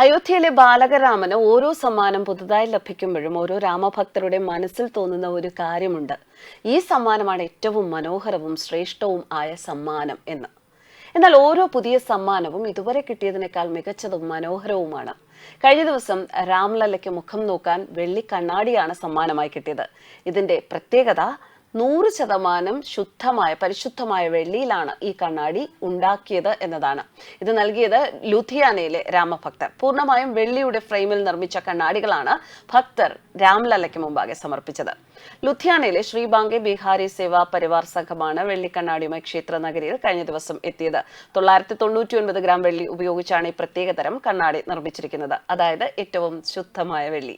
അയോധ്യയിലെ ബാലകരാമന് ഓരോ സമ്മാനം പുതുതായി ലഭിക്കുമ്പോഴും ഓരോ രാമഭക്തരുടെ മനസ്സിൽ തോന്നുന്ന ഒരു കാര്യമുണ്ട്. ഈ സമ്മാനമാണ് ഏറ്റവും മനോഹരവും ശ്രേഷ്ഠവും ആയ സമ്മാനം എന്ന്. എന്നാൽ ഓരോ പുതിയ സമ്മാനവും ഇതുവരെ കിട്ടിയതിനേക്കാൾ മികച്ചതും മനോഹരവുമാണ്. കഴിഞ്ഞ ദിവസം രാംലല്ലയ്ക്ക് മുഖം നോക്കാൻ വെള്ളി കണ്ണാടിയാണ് സമ്മാനമായി കിട്ടിയത്. ഇതിന്റെ പ്രത്യേകത നൂറ് ശതമാനം ശുദ്ധമായ പരിശുദ്ധമായ വെള്ളിയിലാണ് ഈ കണ്ണാടി ഉണ്ടാക്കിയത് എന്നതാണ്. ഇത് നൽകിയത് ലുധിയാനയിലെ രാമഭക്തർ. പൂർണമായും വെള്ളിയുടെ ഫ്രെയിമിൽ നിർമ്മിച്ച കണ്ണാടികളാണ് ഭക്തർ രാംലലയ്ക്ക് മുമ്പാകെ സമർപ്പിച്ചത്. ലുധിയാനയിലെ ശ്രീബാങ്കെ ബിഹാരി സേവാ പരിവാർ സംഘമാണ് വെള്ളിക്കണ്ണാടിയുമായി ക്ഷേത്ര നഗരിയിൽ കഴിഞ്ഞ ദിവസം എത്തിയത്. തൊള്ളായിരത്തി തൊണ്ണൂറ്റി ഒൻപത് ഗ്രാം വെള്ളി ഉപയോഗിച്ചാണ് ഈ പ്രത്യേകതരം കണ്ണാടി നിർമ്മിച്ചിരിക്കുന്നത്. അതായത് ഏറ്റവും ശുദ്ധമായ വെള്ളി.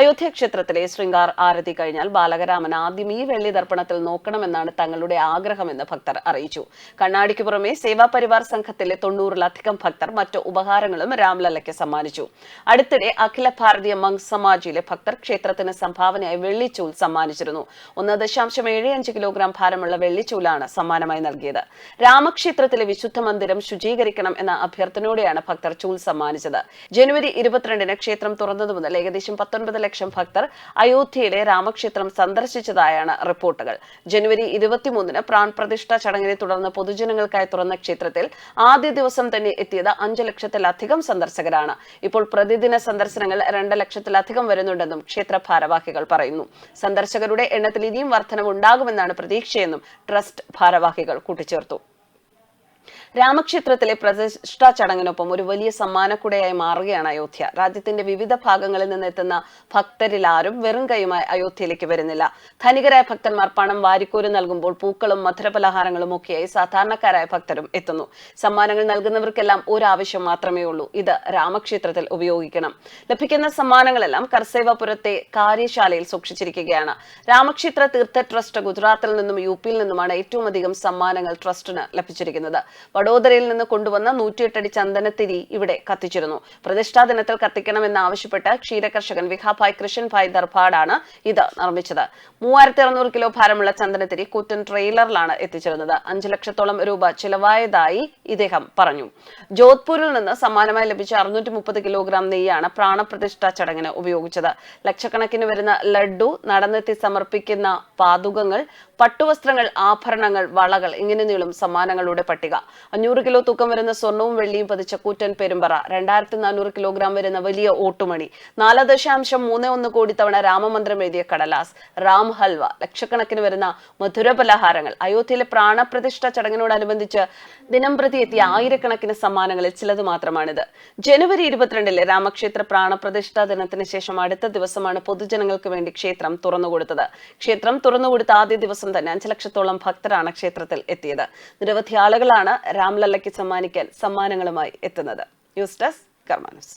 അയോധ്യ ക്ഷേത്രത്തിലെ ശൃംഗാർ ആരതി കഴിഞ്ഞാൽ ബാലകരാമൻ ആദ്യം ഈ വെള്ളി ദർപ്പണത്തിൽ നോക്കണമെന്നാണ് തങ്ങളുടെ ആഗ്രഹമെന്ന് ഭക്തർ അറിയിച്ചു. കണ്ണാടിക്ക് പുറമെ സേവാ പരിവാർ സംഘത്തിലെ തൊണ്ണൂറിലധികം ഭക്തർ മറ്റ് ഉപഹാരങ്ങളും രാംലല്ലയ്ക്ക് സമ്മാനിച്ചു. അടുത്തിടെ അഖില ഭാരതീയ മങ് സമാജിലെ ഭക്തർ ക്ഷേത്രത്തിന് സംഭാവനയായി വെള്ളിച്ചൂൽ സമ്മാനിച്ചിരുന്നു. ഒന്ന് ദശാംശം ഏഴ് അഞ്ച് കിലോഗ്രാം ഭാരമുള്ള വെള്ളിച്ചൂലാണ് സമ്മാനമായി നൽകിയത്. രാമക്ഷേത്രത്തിലെ വിശുദ്ധ മന്ദിരം ശുചീകരിക്കണം എന്ന അഭ്യർത്ഥനയോടെയാണ് ഭക്തർ ചൂൽ സമ്മാനിച്ചത്. ജനുവരി ഇരുപത്തിരണ്ടിന് ക്ഷേത്രം തുറന്നതു മുതൽ ഏകദേശം പത്തൊൻപത് ലക്ഷം ഭക്തർ അയോധ്യയിലെ രാമക്ഷേത്രം സന്ദർശിച്ചതായാണ് റിപ്പോർട്ടുകൾ. ജനുവരി ഇരുപത്തിമൂന്നിന് പ്രാൺ പ്രതിഷ്ഠ ചടങ്ങിനെ തുടർന്ന് പൊതുജനങ്ങൾക്കായി തുറന്ന ക്ഷേത്രത്തിൽ ആദ്യ ദിവസം തന്നെ എത്തിയത് അഞ്ചു ലക്ഷത്തിലധികം സന്ദർശകരാണ്. ഇപ്പോൾ പ്രതിദിന സന്ദർശനങ്ങൾ രണ്ട് ലക്ഷത്തിലധികം വരുന്നുണ്ടെന്നും ക്ഷേത്ര ഭാരവാഹികൾ പറയുന്നു. സന്ദർശകരുടെ എണ്ണത്തിൽ ഇനിയും വർധനവുണ്ടാകുമെന്നാണ് പ്രതീക്ഷയെന്നും ട്രസ്റ്റ് ഭാരവാഹികൾ കൂട്ടിച്ചേർത്തു. രാമക്ഷേത്രത്തിലെ പ്രതിഷ്ഠാ ചടങ്ങിനൊപ്പം ഒരു വലിയ സമ്മാനക്കുടയായി മാറുകയാണ് അയോധ്യ. രാജ്യത്തിന്റെ വിവിധ ഭാഗങ്ങളിൽ നിന്ന് എത്തുന്ന ഭക്തരിൽ ആരും വെറും കൈയുമായി അയോധ്യയിലേക്ക് വരുന്നില്ല. ധനികരായ ഭക്തന്മാർ പണം വാരിക്കോരി നൽകുമ്പോൾ പൂക്കളും മധുരപലഹാരങ്ങളും ഒക്കെയായി സാധാരണക്കാരായ ഭക്തരും എത്തുന്നു. സമ്മാനങ്ങൾ നൽകുന്നവർക്കെല്ലാം ഒരു ആവശ്യം മാത്രമേ ഉള്ളൂ. ഇത് രാമക്ഷേത്രത്തിൽ ഉപയോഗിക്കണം. ലഭിക്കുന്ന സമ്മാനങ്ങളെല്ലാം കർസേവപുരത്തെ കാര്യശാലയിൽ സൂക്ഷിച്ചിരിക്കുകയാണ്. രാമക്ഷേത്ര തീർത്ഥ ട്രസ്റ്റ് ഗുജറാത്തിൽ നിന്നും യു പിയിൽ നിന്നുമാണ് ഏറ്റവും അധികം സമ്മാനങ്ങൾ ട്രസ്റ്റിന് ലഭിച്ചിരിക്കുന്നത്. വഡോദരയിൽ നിന്ന് കൊണ്ടുവന്ന നൂറ്റിയെട്ടടി ചന്ദനത്തിരി ഇവിടെ കത്തിച്ചിരുന്നു. പ്രതിഷ്ഠാ ദിനത്തിൽ കത്തിക്കണമെന്ന് ആവശ്യപ്പെട്ട് ക്ഷീരകർഷകൻ വിഹാഭായ് കൃഷ്ണൻഭായ് ദർഭാഡാണ് ഇത് നിർമ്മിച്ചത്. മൂവായിരത്തി അറുന്നൂറ് കിലോ ഭാരമുള്ള ചന്ദനത്തിരി കൂറ്റൻ ട്രെയിലറിലാണ് എത്തിച്ചിരുന്നത് അഞ്ചു ലക്ഷത്തോളം രൂപ ചിലവായതായി ഇദ്ദേഹം പറഞ്ഞു. ജോധ്പൂരിൽ നിന്ന് സമാനമായി ലഭിച്ച അറുന്നൂറ്റി മുപ്പത് കിലോഗ്രാം നെയ്യാണ് പ്രാണപ്രതിഷ്ഠാ ചടങ്ങിന് ഉപയോഗിച്ചത്. ലക്ഷക്കണക്കിന് വരുന്ന ലഡു നടന്നെത്തി സമർപ്പിക്കുന്ന പാതുകങ്ങൾ പട്ടുവസ്ത്രങ്ങൾ ആഭരണങ്ങൾ വളകൾ ഇങ്ങനെ നീളും സമ്മാനങ്ങളുടെ പട്ടിക. അഞ്ഞൂറ് കിലോ തൂക്കം വരുന്ന സ്വർണവും വെള്ളിയും പതിച്ച കൂറ്റൻ പെരുമ്പറ. രണ്ടായിരത്തി നാനൂറ് കിലോഗ്രാം വരുന്ന വലിയ ഓട്ടുമണി. നാല് ദശാംശം മൂന്ന് ഒന്ന് കോടി തവണ രാമമന്ത്രം എഴുതിയ കടലാസ്. റാം ഹൽവ. ലക്ഷക്കണക്കിന് വരുന്ന മധുര പലഹാരങ്ങൾ. അയോധ്യയിലെ പ്രാണപ്രതിഷ്ഠ ചടങ്ങിനോടനുബന്ധിച്ച് ദിനം പ്രതി എത്തിയ ആയിരക്കണക്കിന് സമ്മാനങ്ങളിൽ ചിലത് മാത്രമാണിത്. ജനുവരി ഇരുപത്തിരണ്ടിലെ രാമക്ഷേത്ര പ്രാണപ്രതിഷ്ഠാ ദിനത്തിന് ശേഷം അടുത്ത ദിവസമാണ് പൊതുജനങ്ങൾക്ക് വേണ്ടി ക്ഷേത്രം തുറന്നുകൊടുത്തത്. ക്ഷേത്രം തുറന്നുകൊടുത്ത ആദ്യ ദിവസം തന്നെ അഞ്ച് ലക്ഷത്തോളം ഭക്തരാണ് ക്ഷേത്രത്തിൽ എത്തിയത്. നിരവധി ആളുകളാണ് രാംലല്ലയ്ക്ക് സമ്മാനിക്കാൻ സമ്മാനങ്ങളുമായി എത്തുന്നത്. News desk കർമാനസ്